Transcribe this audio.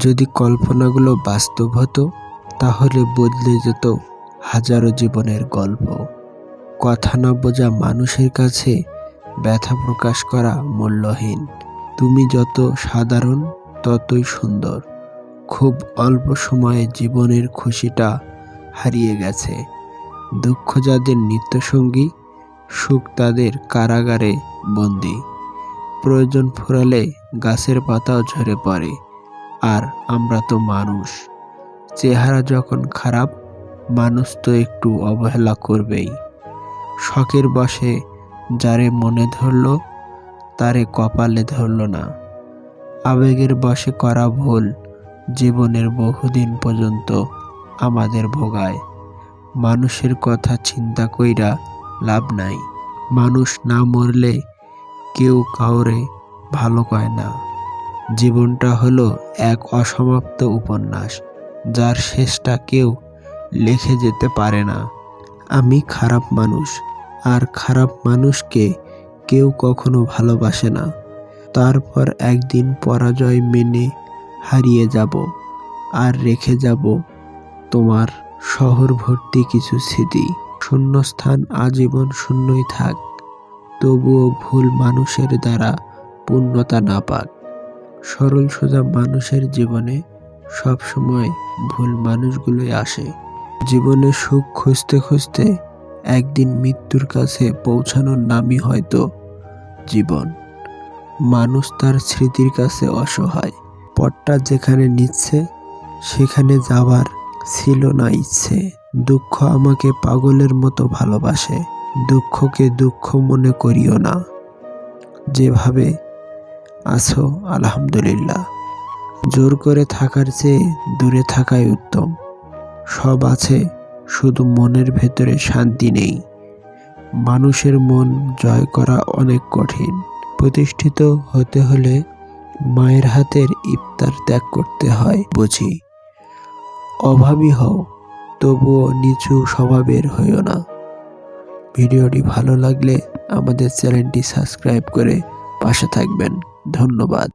যদি কল্পনাগুলো বাস্তব হতো, তাহলে বদলে যেত হাজারো জীবনের গল্প। কথা না বোঝা মানুষের কাছে ব্যথা প্রকাশ করা মূল্যহীন। তুমি যত সাধারণ, ততই সুন্দর। খুব অল্প সময়ে জীবনের খুশিটা হারিয়ে গেছে। দুঃখ যাদের নিত্যসঙ্গী, সুখ তাদের কারাগারে বন্দি। প্রয়োজন ফুরালে গাছের পাতাও ঝরে পড়ে। আর আমরা তো মানুষ। চেহারা যখন খারাপ, মানুষ তো একটু অবহেলা করবেই। শখের বসে যারে মনে ধরল, তারে কপালে ধরল না। আবেগের বশে করা ভুল জীবনের বহুদিন পর্যন্ত আমাদের ভোগায়। মানুষের কথা চিন্তা কইরা লাভ নাই। মানুষ না মরলে কেউ কাউরে ভালো কয় না। জীবনটা হলো এক অসমাপ্ত উপন্যাস, যার শেষটা কেউ লিখে যেতে পারে না। আমি খারাপ মানুষ, আর খারাপ মানুষকে কেউ কখনো ভালোবাসে না। তারপর একদিন পরাজয় মেনে হারিয়ে যাব, আর রেখে যাব তোমার শহর ভর্তি কিছু স্মৃতি। শূন্যস্থান আজীবন শূন্যই থাক, তবুও ভুল মানুষের দ্বারা পূর্ণতা না পাক। সরল সোজা মানুষের জীবনে সবসময় ভুল মানুষগুলোই আসে। জীবনে সুখ খুঁজতে খুঁজতে একদিন মৃত্যুর কাছে পৌঁছানোর নামই হয়তো জীবন। মানুষ তার স্মৃতির কাছে অসহায়। পথটা যেখানে নিচ্ছে, সেখানে যাবার ছিল না ইচ্ছে। দুঃখ আমাকে পাগলের মতো ভালোবাসে। দুঃখকে দুঃখ মনে করিও না। যেভাবে আছো, আলহামদুলিল্লাহ। জোর করে থাকার চেয়ে দূরে থাকাই উত্তম। সব আছে, শুধু মনের ভেতরে শান্তি নেই। মানুষের মন জয় করা অনেক কঠিন। প্রতিষ্ঠিত হতে হলে মায়ের হাতের ইফতার ত্যাগ করতে হয়, বুঝি? অভাবী হও, তবুও নিচু স্বভাবের হইও না। ভিডিওটি ভালো লাগলে আমাদের চ্যানেলটি সাবস্ক্রাইব করে পাশে থাকবেন। ধন্যবাদ।